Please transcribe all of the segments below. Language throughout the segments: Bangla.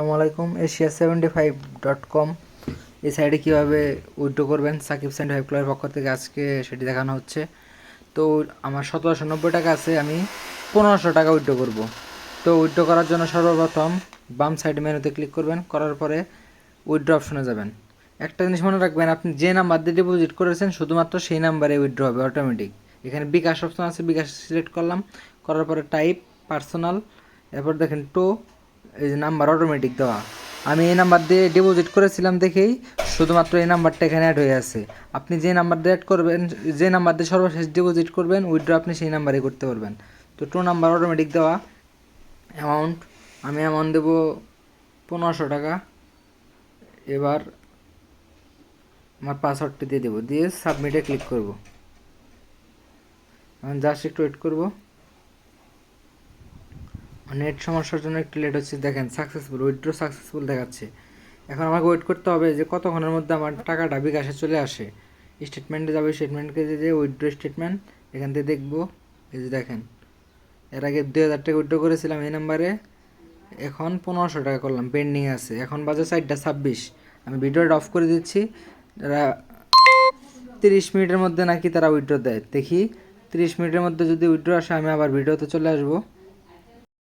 আসসালামু আলাইকুম, Asia seventy five dot com এই সাইডে কীভাবে উইড্রো করবেন, সাকিব সেভেন্টি ফাইভ ক্লাবের পক্ষ থেকে আজকে সেটি দেখানো হচ্ছে। তো আমার সতেরোশো নব্বই টাকা আছে, আমি পনেরোশো টাকা উইড্রো করব। তো উইড্রো করার জন্য সর্বপ্রথম বাম সাইড মেনুতে ক্লিক করবেন, করার পরে উইড্রো অপশনে যাবেন। একটা জিনিস মনে রাখবেন, আপনি যে নাম্বার দিয়ে ডিপোজিট করেছেন, শুধুমাত্র সেই নাম্বারে উইড্রো হবে অটোমেটিক এখানে বিকাশ অপশন আছে, বিকাশ সিলেক্ট করলাম, করার পরে টাইপ পার্সোনাল এরপর দেখেন টো এই যে নাম্বার অটোমেটিক দেওয়া। আমি এই নাম্বার দিয়ে ডিপোজিট করেছিলাম দেখেই, শুধুমাত্র এই নাম্বারটা এখানে অ্যাড হয়ে আছে। আপনি যে নাম্বার দিয়ে অ্যাড করবেন, যে নাম্বার দিয়ে সর্বশেষ ডিপোজিট করবেন উইথড্র আপনি সেই নাম্বারে করতে পারবেন। তো টু নাম্বার অটোমেটিক দেওয়া। অ্যামাউন্ট আমি অ্যামাউন্ট দেবো পনেরোশো টাকা। এবার আমার পাসওয়ার্ডটি দিয়ে দেবো। দিয়ে সাবমিটে ক্লিক করব। জাস্ট একটু ওয়েট করব। নেট সমস্যার জন্য একটু লেট হচ্ছে। দেখেন সাকসেসফুল উইথড্র সাকসেসফুল দেখাচ্ছে। এখন আমাকে ওয়েট করতে হবে যে কতক্ষণের মধ্যে আমার টাকাটা বিকাশে চলে আসে। স্টেটমেন্টে যাবে স্টেটমেন্টকে যে উইথড্র স্টেটমেন্ট এখান থেকে দেখব। এই যে দেখেন, এর আগে দুই হাজার টাকা উইথড্র করেছিলাম এই নাম্বারে এখন পনেরোশো টাকা করলাম পেন্ডিং আছে। এখন বাজে সাইডটা ছাব্বিশ। আমি ভিডিওটা অফ করে দিচ্ছি। তিরিশ মিনিটের মধ্যে নাকি তারা উইথড্র দেয়। দেখি, তিরিশ মিনিটের মধ্যে যদি উইথড্র আসে, আমি আবার ভিডিওতে চলে আসব।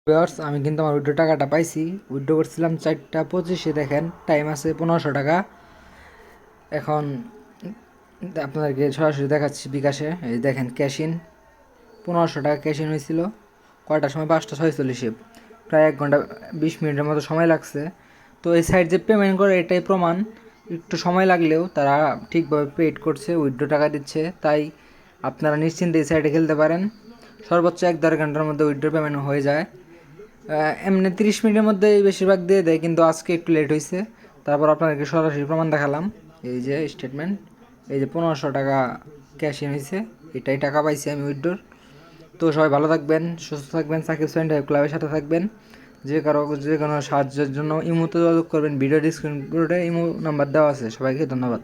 ভিউয়ার্স আমি কিন্তু আমার উইড্রো টাকাটা পাইছি। উইড্রো করছিলাম চারটা পঁচিশে, দেখেন টাইম আছে পনেরোশো টাকা। এখন আপনাদেরকে সরাসরি দেখাচ্ছি বিকাশে। এই দেখেন ক্যাশিন পনেরোশো টাকা ক্যাশিন হয়েছিল। কয়টার সময়? পাঁচটা ছয়চল্লিশে। প্রায় এক ঘণ্টা, বিশ মিনিটের মতো সময় লাগছে। তো এই সাইড যে পেমেন্ট করে, এটাই প্রমাণ। একটু সময় লাগলেও তারা ঠিকভাবে পেড করছে উইড্রো টাকা দিচ্ছে। তাই আপনারা নিশ্চিন্তে এই সাইডে খেলতে পারেন। সর্বোচ্চ এক দেড় ঘণ্টার মধ্যে উইড্রো পেমেন্ট হয়ে যায়। এমনি তিরিশ মিনিটের মধ্যেই বেশিরভাগ দিয়ে দেয়, কিন্তু আজকে একটু লেট হয়েছে তারপর আপনাদেরকে সরাসরি প্রমাণ দেখালাম। এই যে স্টেটমেন্ট এই যে পনেরোশো টাকা ক্যাশ ইন হয়েছে এটাই টাকা পাইছি আমি উইড্রোর তো সবাই ভালো থাকবেন, সুস্থ থাকবেন, সাকিব ফাইভ ক্লাবের সাথে থাকবেন। যে কারও, যে কোনো সাহায্যের জন্য ইমোতে যোগাযোগ করবেন ভিডিও ডিসক্রিপশনে ইমো নাম্বার দেওয়া আছে, সবাইকে ধন্যবাদ।